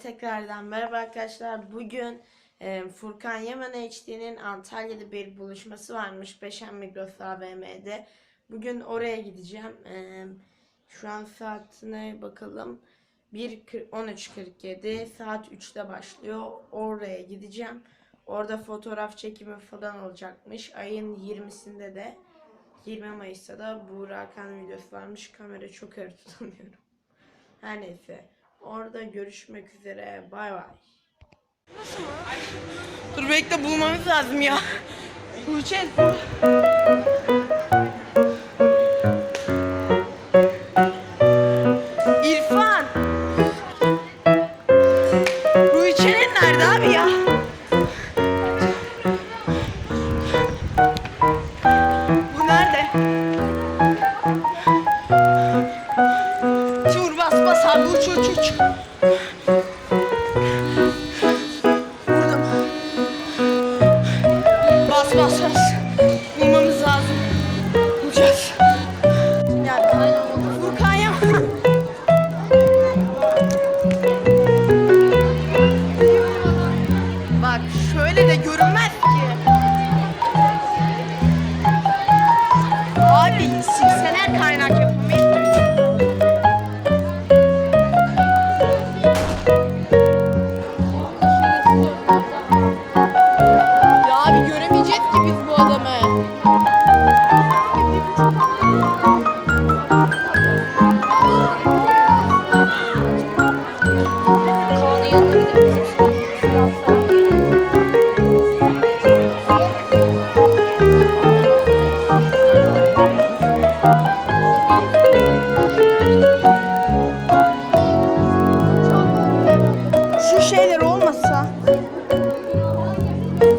tekrardan merhaba arkadaşlar. Bugün e, Furkan Yaman HD'nin Antalya'da bir buluşması varmış. Beşen Migros AVM'de. Bugün oraya gideceğim. E, şu an saatine bakalım. 1 13.47 saat 3'te başlıyor. Oraya gideceğim. Orada fotoğraf çekimi falan olacakmış. Ayın 20'sinde de 20 Mayıs'ta da Buğra Hakan videosu varmış. Kamera çok ağır tutamıyorum. Her neyse. Orada görüşmek üzere. Bay bay. Dur bekle bulmamız lazım ya. Bulacağız. А одну чуточку.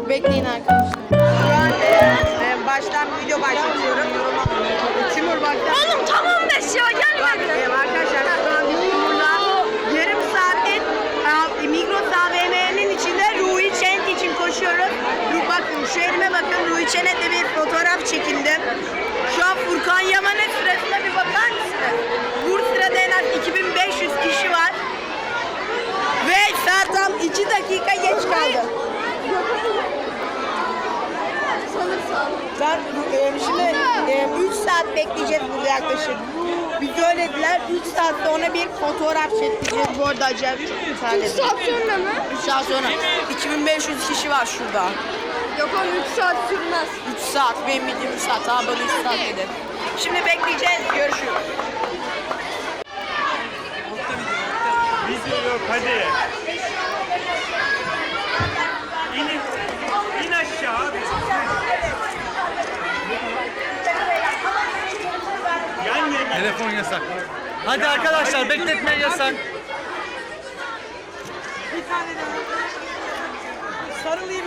Bekleyin arkadaşlar. Şu an e, baştan video başlatıyorum. Timur baştan. Oğlum tamam beş ya gelmedi. E, arkadaşlar şu an biz Timur'la yarım saattir e, Migros AVM'nin içinde Ruhi Çenet için koşuyoruz. Ru- Bakın şu elime bakın Ruhi Çenet'le bir fotoğraf çekildim. Şu an Furkan Yaman'ın sırasına bir bakar mısınız? Bu sırada en az 2500 kişi var. Ve saat tam 2 dakika geç kaldı. Ben e, şimdi 3 saat bekleyeceğiz burada yaklaşık. Biz söylediler 3 saat sonra bir fotoğraf çekeceğiz. Bu arada acayip çok güzel. 3 saat sonra mı? 3 saat sonra. 2500 kişi var şurada. Yok oğlum 3 saat sürmez. 3 saat benim bildiğim 3 saat. Daha bana 3 saat dedi. Şimdi bekleyeceğiz. Görüşürüz. Video yok hadi. Telefon yasak. Hadi arkadaşlar bekletmeyin yasak. Sarılayım